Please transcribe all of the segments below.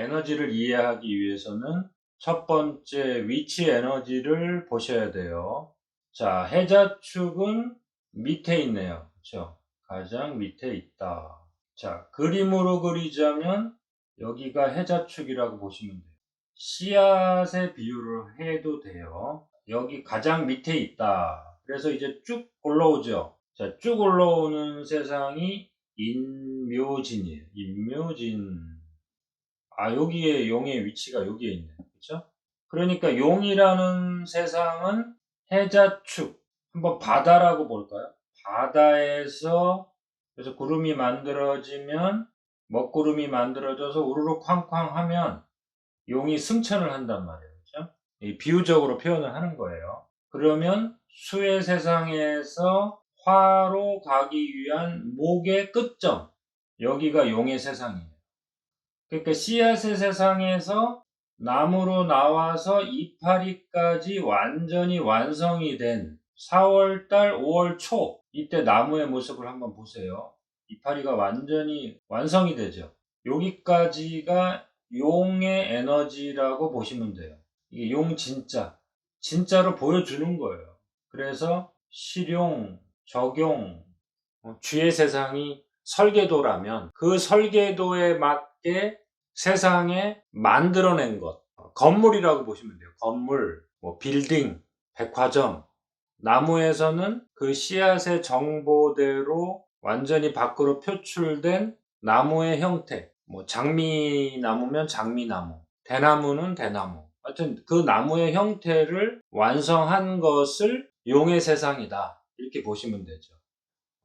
에너지를 이해하기 위해서는 첫 번째 위치 에너지를 보셔야 돼요. 자, 해자축은 밑에 있네요. 그렇죠? 가장 밑에 있다. 자, 그림으로 그리자면 여기가 해자축이라고 보시면 돼요. 씨앗의 비유를 해도 돼요. 여기 가장 밑에 있다. 그래서 이제 쭉 올라오죠. 자, 쭉 올라오는 세상이 인묘진이에요. 인묘진. 아, 여기에 용의 위치가 여기에 있네. 그렇죠? 그러니까 용이라는 세상은 해자축. 한번 바다라고 볼까요? 바다에서 그래서 구름이 만들어지면 먹구름이 만들어져서 우르르 쾅쾅 하면 용이 승천을 한단 말이에요. 그렇죠? 이 비유적으로 표현을 하는 거예요. 그러면 수의 세상에서 화로 가기 위한 목의 끝점. 여기가 용의 세상이에요. 그러니까 씨앗의 세상에서 나무로 나와서 이파리까지 완전히 완성이 된 4월달, 5월 초 이때 나무의 모습을 한번 보세요. 이파리가 완전히 완성이 되죠. 여기까지가 용의 에너지라고 보시면 돼요. 이게 용 진짜, 진짜로 보여주는 거예요. 그래서 실용, 적용, 어, 주의 세상이 설계도라면 그 설계도에 맞게 세상에 만들어낸 것, 어, 건물이라고 보시면 돼요. 건물, 뭐 빌딩, 백화점, 나무에서는 그 씨앗의 정보대로 완전히 밖으로 표출된 나무의 형태, 뭐 장미나무면 장미나무, 대나무는 대나무. 하여튼 그 나무의 형태를 완성한 것을 용의 세상이다. 이렇게 보시면 되죠.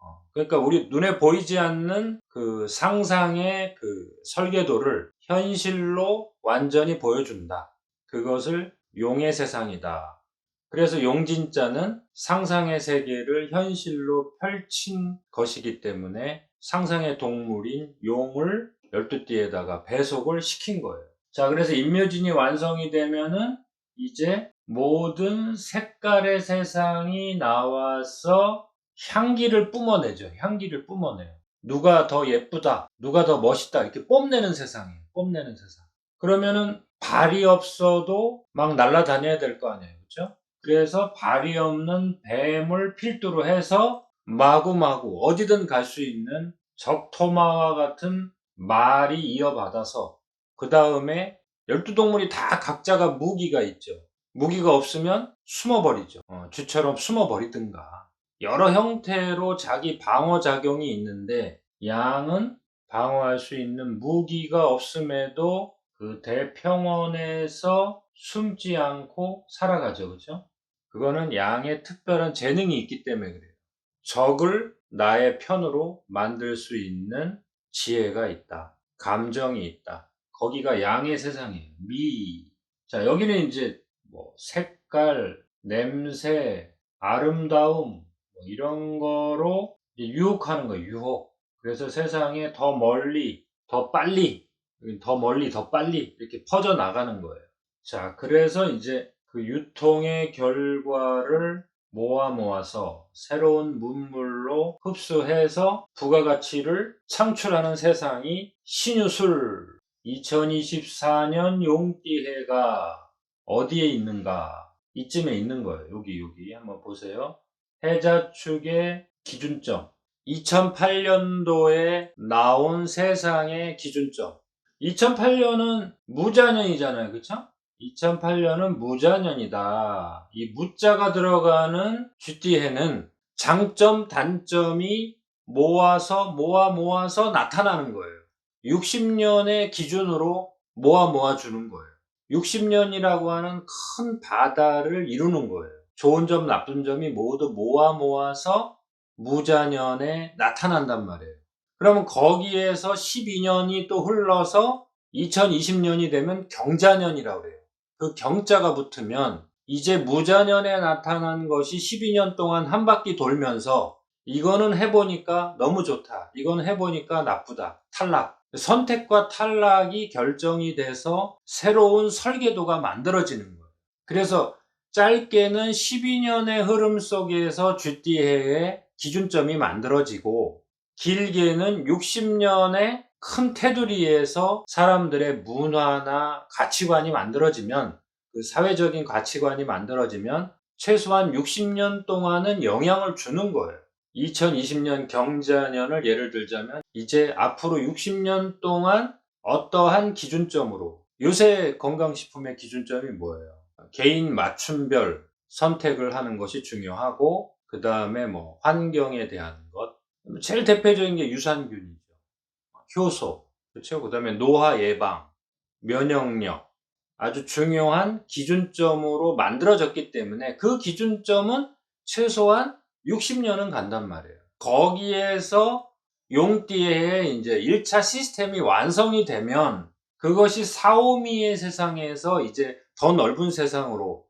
어, 그러니까 우리 눈에 보이지 않는 그 상상의 그 설계도를 현실로 완전히 보여준다. 그것을 용의 세상이다. 그래서 용진자는 상상의 세계를 현실로 펼친 것이기 때문에 상상의 동물인 용을 열두띠에다가 배속을 시킨 거예요. 자, 그래서 인묘진이 완성이 되면은 이제 모든 색깔의 세상이 나와서 향기를 뿜어내죠. 향기를 뿜어내요. 누가 더 예쁘다, 누가 더 멋있다 이렇게 뽐내는 세상이에요. 뽐내는 세상. 그러면은 발이 없어도 막 날아다녀야 될 거 아니에요. 그렇죠? 그래서 발이 없는 뱀을 필두로 해서 마구마구 어디든 갈 수 있는 적토마와 같은 말이 이어받아서 그 다음에 열두 동물이 다 각자가 무기가 있죠. 무기가 없으면 숨어버리죠. 어, 쥐처럼 숨어버리든가. 여러 형태로 자기 방어 작용이 있는데 양은 방어할 수 있는 무기가 없음에도 그 대평원에서 숨지 않고 살아가죠. 그죠? 그거는 양의 특별한 재능이 있기 때문에 그래요. 적을 나의 편으로 만들 수 있는 지혜가 있다. 감정이 있다. 거기가 양의 세상이에요. 미. 자, 여기는 이제 뭐 색깔, 냄새, 아름다움 뭐 이런 거로 유혹하는 거예요. 유혹. 그래서 세상에 더 멀리, 더 빨리, 더 멀리, 더 빨리 이렇게 퍼져 나가는 거예요. 자, 그래서 이제 그 유통의 결과를 모아 모아서 새로운 문물로 흡수해서 부가가치를 창출하는 세상이 신유술 2024년 용띠해가 어디에 있는가 이쯤에 있는 거예요. 여기 여기 한번 보세요. 해자 축의 기준점 2008년도에 나온 세상의 기준점 2008년은 무자년이잖아요. 그쵸? 2008년은 무자년이다. 이 무자가 들어가는 쥐띠해는 장점, 단점이 모아서 모아 모아서 나타나는 거예요. 60년의 기준으로 모아 모아 주는 거예요. 60년이라고 하는 큰 바다를 이루는 거예요. 좋은 점, 나쁜 점이 모두 모아 모아서 무자년에 나타난단 말이에요. 그러면 거기에서 12년이 또 흘러서 2020년이 되면 경자년이라고 그래요. 그 경자가 붙으면 이제 무자년에 나타난 것이 12년 동안 한 바퀴 돌면서 이거는 해보니까 너무 좋다. 이건 해보니까 나쁘다. 탈락. 선택과 탈락이 결정이 돼서 새로운 설계도가 만들어지는 거예요. 그래서 짧게는 12년의 흐름 속에서 쥐띠해의 기준점이 만들어지고 길게는 60년의 큰 테두리에서 사람들의 문화나 가치관이 만들어지면 그 사회적인 가치관이 만들어지면 최소한 60년 동안은 영향을 주는 거예요. 2020년 경자년을 예를 들자면 이제 앞으로 60년 동안 어떠한 기준점으로 요새 건강식품의 기준점이 뭐예요? 개인 맞춤별 선택을 하는 것이 중요하고 그 다음에 뭐 환경에 대한 것 제일 대표적인 게 유산균이죠. 효소 그렇죠. 그 다음에 노화 예방, 면역력 아주 중요한 기준점으로 만들어졌기 때문에 그 기준점은 최소한 60년은 간단 말이에요. 거기에서 용띠의 이제 1차 시스템이 완성이 되면 그것이 사오미의 세상에서 이제 더 넓은 세상으로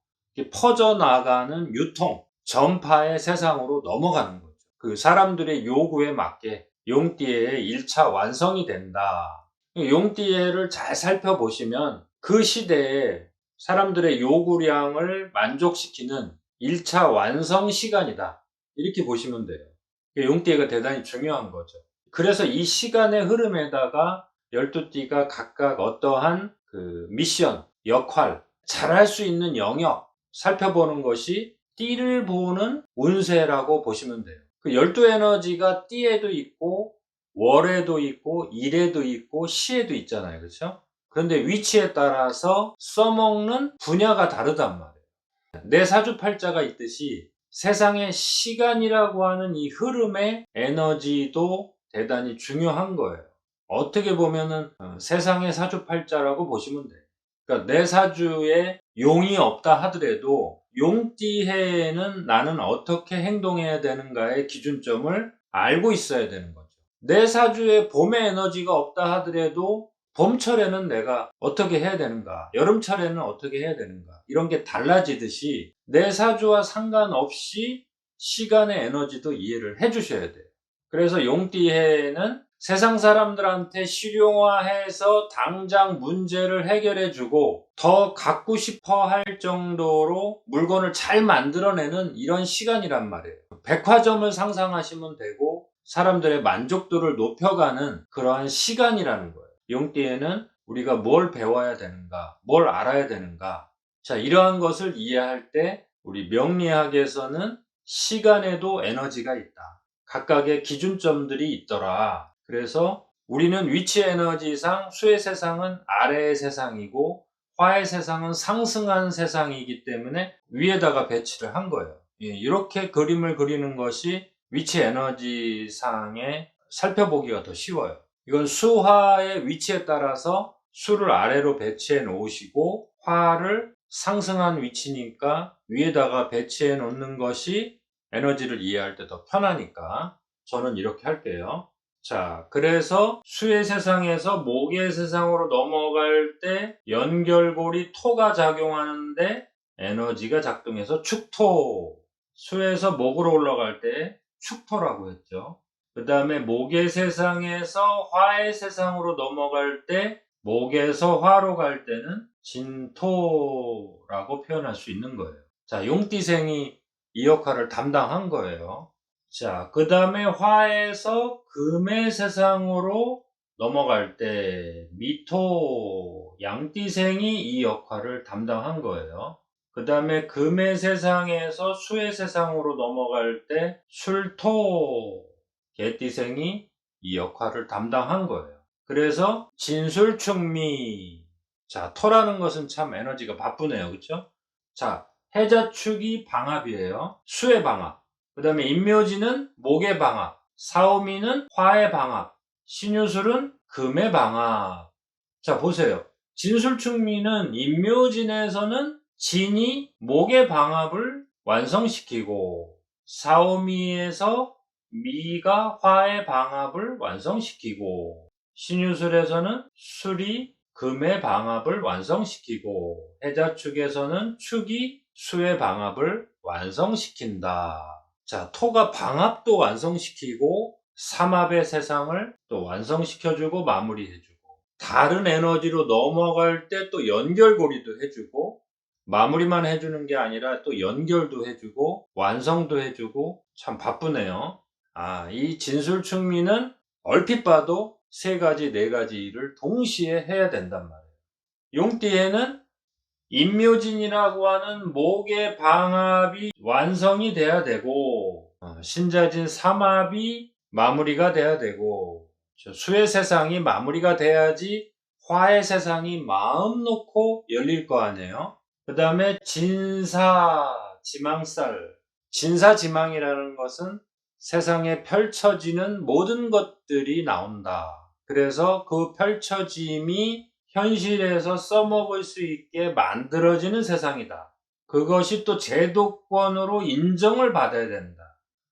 퍼져나가는 유통, 전파의 세상으로 넘어가는 거죠. 그 사람들의 요구에 맞게 용띠의 1차 완성이 된다. 용띠를 잘 살펴보시면 그 시대에 사람들의 요구량을 만족시키는 1차 완성 시간이다. 이렇게 보시면 돼요. 용띠가 대단히 중요한 거죠. 그래서 이 시간의 흐름에다가 12띠가 각각 어떠한 그 미션, 역할, 잘할 수 있는 영역 살펴보는 것이 띠를 보는 운세라고 보시면 돼요. 그 12에너지가 띠에도 있고 월에도 있고 일에도 있고 시에도 있잖아요. 그렇죠? 그런데 위치에 따라서 써먹는 분야가 다르단 말이에요. 내 사주팔자가 있듯이 세상의 시간이라고 하는 이 흐름의 에너지도 대단히 중요한 거예요. 어떻게 보면은 어, 세상의 사주팔자라고 보시면 돼요. 그러니까 내 사주에 용이 없다 하더라도 용띠해에는 나는 어떻게 행동해야 되는가의 기준점을 알고 있어야 되는 거죠. 내 사주에 봄의 에너지가 없다 하더라도 봄철에는 내가 어떻게 해야 되는가, 여름철에는 어떻게 해야 되는가, 이런 게 달라지듯이 내 사주와 상관없이 시간의 에너지도 이해를 해 주셔야 돼요. 그래서 용띠해에는 세상 사람들한테 실용화해서 당장 문제를 해결해 주고 더 갖고 싶어 할 정도로 물건을 잘 만들어내는 이런 시간이란 말이에요. 백화점을 상상하시면 되고 사람들의 만족도를 높여가는 그러한 시간이라는 거예요. 용띠에는 우리가 뭘 배워야 되는가, 뭘 알아야 되는가. 자, 이러한 것을 이해할 때 우리 명리학에서는 시간에도 에너지가 있다. 각각의 기준점들이 있더라. 그래서 우리는 위치 에너지상 수의 세상은 아래의 세상이고 화의 세상은 상승한 세상이기 때문에 위에다가 배치를 한 거예요. 예, 이렇게 그림을 그리는 것이 위치 에너지상에 살펴보기가 더 쉬워요. 이건 수화의 위치에 따라서 수를 아래로 배치해 놓으시고 화를 상승한 위치니까 위에다가 배치해 놓는 것이 에너지를 이해할 때 더 편하니까 저는 이렇게 할게요. 자, 그래서 수의 세상에서 목의 세상으로 넘어갈 때 연결고리 토가 작용하는데 에너지가 작동해서 축토. 수에서 목으로 올라갈 때 축토라고 했죠. 그 다음에 목의 세상에서 화의 세상으로 넘어갈 때 목에서 화로 갈 때는 진토라고 표현할 수 있는 거예요. 자, 용띠생이 이 역할을 담당한 거예요. 자, 그 다음에 화에서 금의 세상으로 넘어갈 때 미토 양띠생이 이 역할을 담당한 거예요. 그 다음에 금의 세상에서 수의 세상으로 넘어갈 때 술토 개띠생이 이 역할을 담당한 거예요. 그래서 진술충미 자 토라는 것은 참 에너지가 바쁘네요. 그렇죠? 자 해자축이 방합이에요. 수의 방합 그 다음에 인묘지는 목의 방합, 사오미는 화의 방합, 신유술은 금의 방합. 자, 보세요. 진술충미는 인묘진에서는 진이 목의 방합을 완성시키고, 사오미에서 미가 화의 방합을 완성시키고, 신유술에서는 술이 금의 방합을 완성시키고, 해자 축에서는 축이 수의 방합을 완성시킨다. 자, 토가 방합도 완성시키고 삼합의 세상을 또 완성시켜주고 마무리해주고 다른 에너지로 넘어갈 때 또 연결고리도 해주고 마무리만 해주는 게 아니라 또 연결도 해주고 완성도 해주고 참 바쁘네요. 아, 이 진술 충미는 얼핏 봐도 세 가지, 네 가지 일을 동시에 해야 된단 말이에요. 용띠에는 임묘진이라고 하는 목의 방합이 완성이 돼야 되고, 어, 신자진 삼합이 마무리가 돼야 되고, 저 수의 세상이 마무리가 돼야지 화의 세상이 마음 놓고 열릴 거 아니에요. 그 다음에 진사, 지망살. 진사, 지망이라는 것은 세상에 펼쳐지는 모든 것들이 나온다. 그래서 그 펼쳐짐이 현실에서 써먹을 수 있게 만들어지는 세상이다. 그것이 또 제도권으로 인정을 받아야 된다.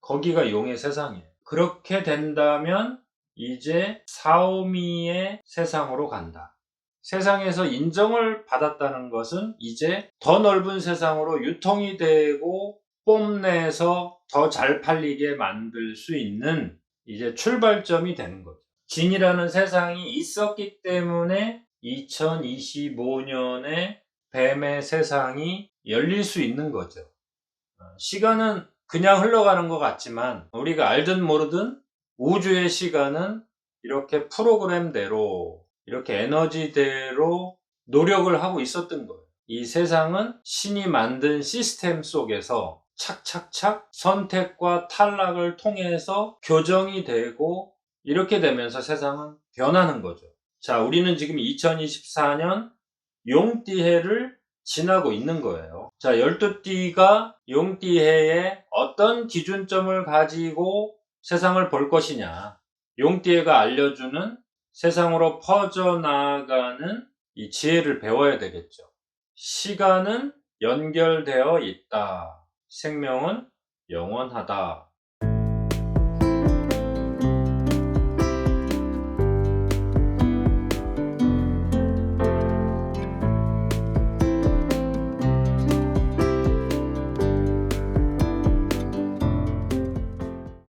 거기가 용의 세상이에요. 그렇게 된다면 이제 사오미의 세상으로 간다. 세상에서 인정을 받았다는 것은 이제 더 넓은 세상으로 유통이 되고 뽐내서 더 잘 팔리게 만들 수 있는 이제 출발점이 되는 거죠. 진이라는 세상이 있었기 때문에 2025년에 뱀의 세상이 열릴 수 있는 거죠. 어, 시간은 그냥 흘러가는 것 같지만 우리가 알든 모르든 우주의 시간은 이렇게 프로그램대로 이렇게 에너지대로 노력을 하고 있었던 거예요. 이 세상은 신이 만든 시스템 속에서 착착착 선택과 탈락을 통해서 교정이 되고 이렇게 되면서 세상은 변하는 거죠. 자, 우리는 지금 2024년 용띠해를 지나고 있는 거예요. 자, 12띠가 용띠해에 어떤 기준점을 가지고 세상을 볼 것이냐. 용띠해가 알려주는 세상으로 퍼져나가는 이 지혜를 배워야 되겠죠. 시간은 연결되어 있다. 생명은 영원하다.